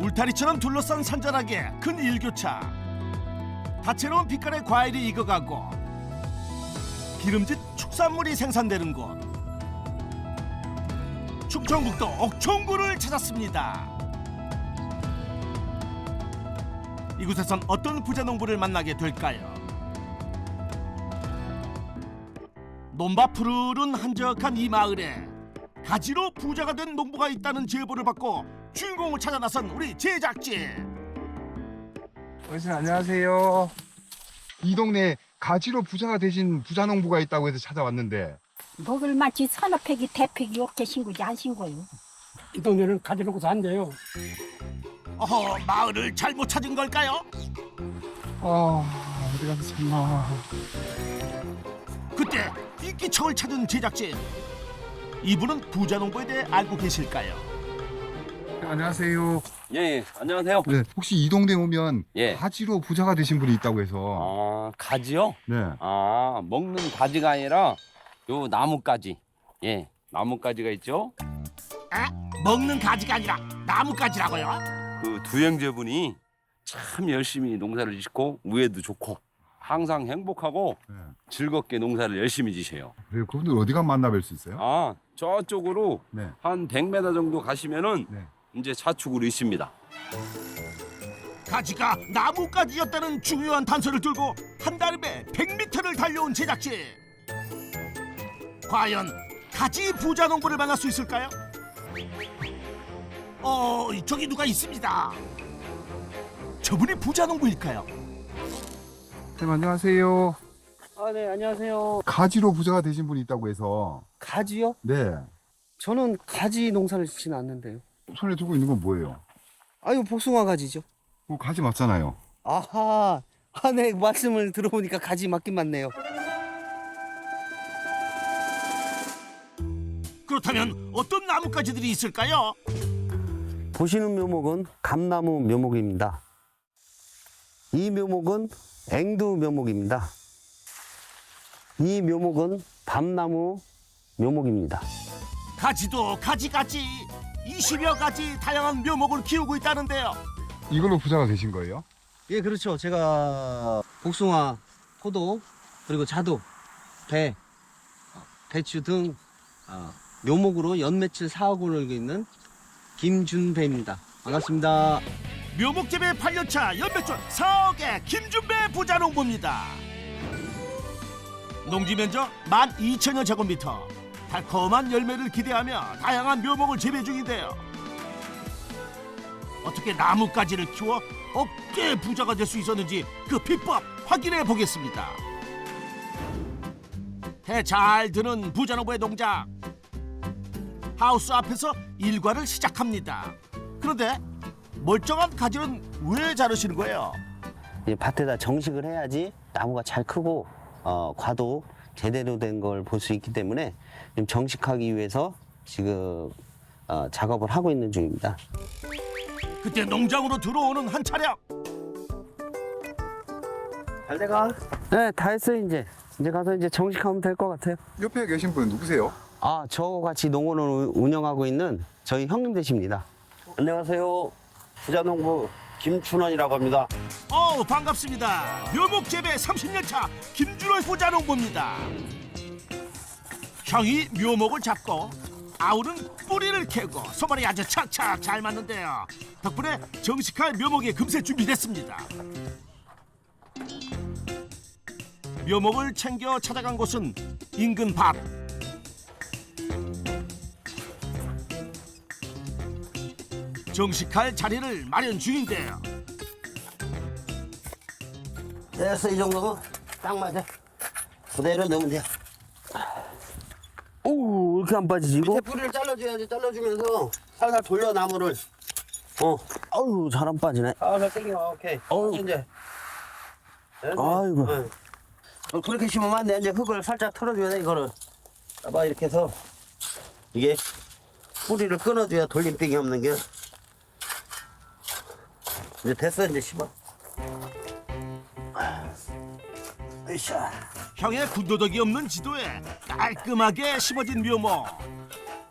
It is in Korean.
울타리처럼 둘러싼 산자락에 큰 일교차. 다채로운 빛깔의 과일이 익어가고 기름진 축산물이 생산되는 곳. 충청북도 옥천구를 찾았습니다. 이곳에선 어떤 부자 농부를 만나게 될까요? 논밭 푸르른 한적한 이 마을에 가지로 부자가 된 농부가 있다는 제보를 받고 주인공을 찾아 나선 우리 제작진 어르신 안녕하세요. 이 동네에 가지로 부자가 되신 부자 농부가 있다고 해서 찾아왔는데 먹을 만치 서너 팩이 대팩이 이렇게 신고지 안 신고요. 이 동네는 가지놓고 산대요. 어허 마을을 잘못 찾은 걸까요? 아 어디 가서 참나 그때 인기척을 찾은 제작진 이분은 부자 농부에 대해 알고 계실까요? 안녕하세요. 예, 예, 안녕하세요. 네 혹시 이 동네 오면 예. 가지로 부자가 되신 분이 있다고 해서 아, 가지요? 네 아, 먹는 가지가 아니라 요 나뭇가지. 예, 나뭇가지가 있죠? 아, 먹는 가지가 아니라 나뭇가지라고요? 그 두 형제분이 참 열심히 농사를 짓고 우애도 좋고 항상 행복하고 네. 즐겁게 농사를 열심히 지셔요. 그래요 그분들 어디 가면 만나뵐 수 있어요? 아, 저쪽으로 네. 한 100m 정도 가시면은 네. 이제 좌측으로 있습니다. 가지가 나뭇가지였다는 중요한 단서를 들고 한달음에 100m를 달려온 제작진 과연 가지 부자 농부를 만날 수 있을까요? 어 저기 누가 있습니다 저분이 부자 농부일까요? 선생님 안녕하세요. 아, 네, 안녕하세요. 가지로 부자가 되신 분이 있다고 해서 가지요? 네 저는 가지 농사를 짓지는 않는데요. 손에 들고 있는 건 뭐예요? 아, 이거 복숭아 가지죠. 그거 가지 맞잖아요. 아하. 아, 네, 말씀을 들어보니까 가지 맞긴 맞네요. 그렇다면 어떤 나뭇가지들이 있을까요? 보시는 묘목은 감나무 묘목입니다. 이 묘목은 앵두 묘목입니다. 이 묘목은 밤나무 묘목입니다. 가지도 가지가지 20여 가지 다양한 묘목을 키우고 있다는데요 이걸로 부자가 되신 거예요? 예, 그렇죠. 제가 복숭아, 포도, 그리고 자두, 배, 배추 등 어, 묘목으로 연매출 사업을 하고 있는 김준배입니다. 반갑습니다. 묘목재배 8년차 연매출 4억의 김준배 부자 농부입니다. 농지 면적 12,000여 제곱미터. 달콤한 열매를 기대하며 다양한 묘목을 재배 중인데요. 어떻게 나뭇가지를 키워 어깨 부자가 될 수 있었는지 그 비법 확인해 보겠습니다. 해 잘 드는 부자농부의 농장. 하우스 앞에서 일과를 시작합니다. 그런데 멀쩡한 가지는 왜 자르시는 거예요? 이 밭에다 정식을 해야지 나무가 잘 크고 어, 과도 제대로 된 걸 볼 수 있기 때문에 좀 정식하기 위해서 지금 어, 작업을 하고 있는 중입니다. 그때 농장으로 들어오는 한 차량. 잘 돼가? 네, 다 했어요 이제. 이제 가서 이제 정식하면 될 것 같아요. 옆에 계신 분은 누구세요? 아, 저와 같이 농원을 우- 운영하고 있는 저희 형님 되십니다. 안녕하세요. 부자농부 김춘원이라고 합니다. 어 반갑습니다. 묘목 재배 30년 차 김준월 부자농부입니다. 형이 묘목을 잡고 아우는 뿌리를 캐고 소말이 아주 착착 잘 맞는데요. 덕분에 정식할 묘목이 금세 준비됐습니다. 묘목을 챙겨 찾아간 곳은 인근 밭. 정식할 자리를 마련 중인데요. 됐어, 이 정도면 딱 맞아. 그대로 넣으면 돼. 오, 이렇게 안 빠지지 이거? 밑에 뿌리를 잘라줘야지. 잘라주면서 살살 돌려, 나무를. 어. 아유, 잘 안 빠지네. 살살 당겨. 오케이. 어우. 이제. 아이고. 응. 어, 그렇게 심으면 안 돼. 이제 흙을 살짝 털어줘야 돼, 이거를. 봐봐, 이렇게 해서. 이게 뿌리를 끊어줘야 돌림병이 없는 게. 이제 됐어, 이제 심어. 으쌰. 형의 군더더기 없는 지도에 깔끔하게 심어진 묘목